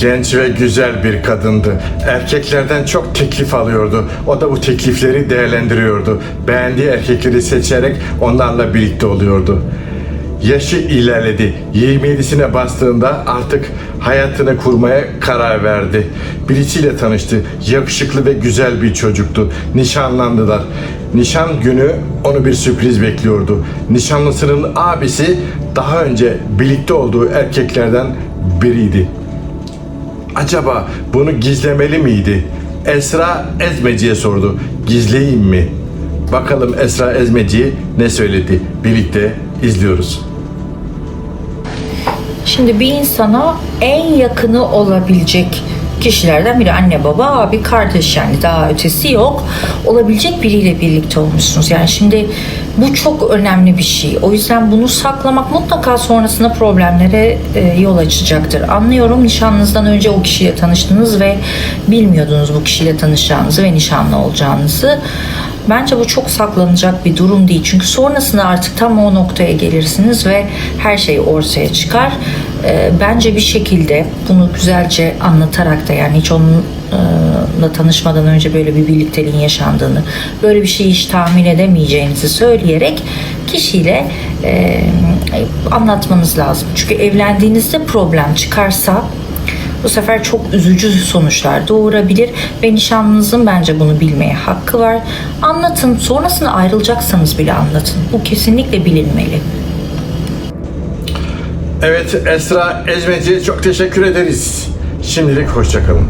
Genç ve güzel bir kadındı. Erkeklerden çok teklif alıyordu. O da bu teklifleri değerlendiriyordu. Beğendiği erkekleri seçerek onlarla birlikte oluyordu. Yaşı ilerledi. 27'sine bastığında artık hayatını kurmaya karar verdi. Birisiyle tanıştı. Yakışıklı ve güzel bir çocuktu. Nişanlandılar. Nişan günü onu bir sürpriz bekliyordu. Nişanlısının abisi daha önce birlikte olduğu erkeklerden biriydi. Acaba bunu gizlemeli miydi? Esra Ezmeci'ye sordu. Gizleyeyim mi? Bakalım Esra Ezmeci ne söyledi? Birlikte izliyoruz. Şimdi bir insana en yakını olabilecek kişilerden biri anne baba abi kardeş yani daha ötesi yok. Olabilecek biriyle birlikte olmuşsunuz. Yani şimdi bu çok önemli bir şey. O yüzden bunu saklamak mutlaka sonrasında problemlere e, yol açacaktır. Anlıyorum nişanlınızdan önce o kişiyle tanıştınız ve bilmiyordunuz bu kişiyle tanışacağınızı ve nişanlı olacağınızı Bence bu çok saklanacak bir durum değil. Çünkü sonrasında artık tam o noktaya gelirsiniz ve her şey ortaya çıkar. Ee, bence bir şekilde bunu güzelce anlatarak da yani hiç onunla tanışmadan önce böyle bir birlikteliğin yaşandığını, böyle bir şeyi hiç tahmin edemeyeceğinizi söyleyerek kişiyle e, anlatmanız lazım. Çünkü evlendiğinizde problem çıkarsa bu sefer çok üzücü sonuçlar doğurabilir ve nişanlınızın bence bunu bilmeye hakkı var. Anlatın, sonrasında ayrılacaksanız bile anlatın. Bu kesinlikle bilinmeli. Evet Esra Ezmeci'ye çok teşekkür ederiz. Şimdilik hoşçakalın.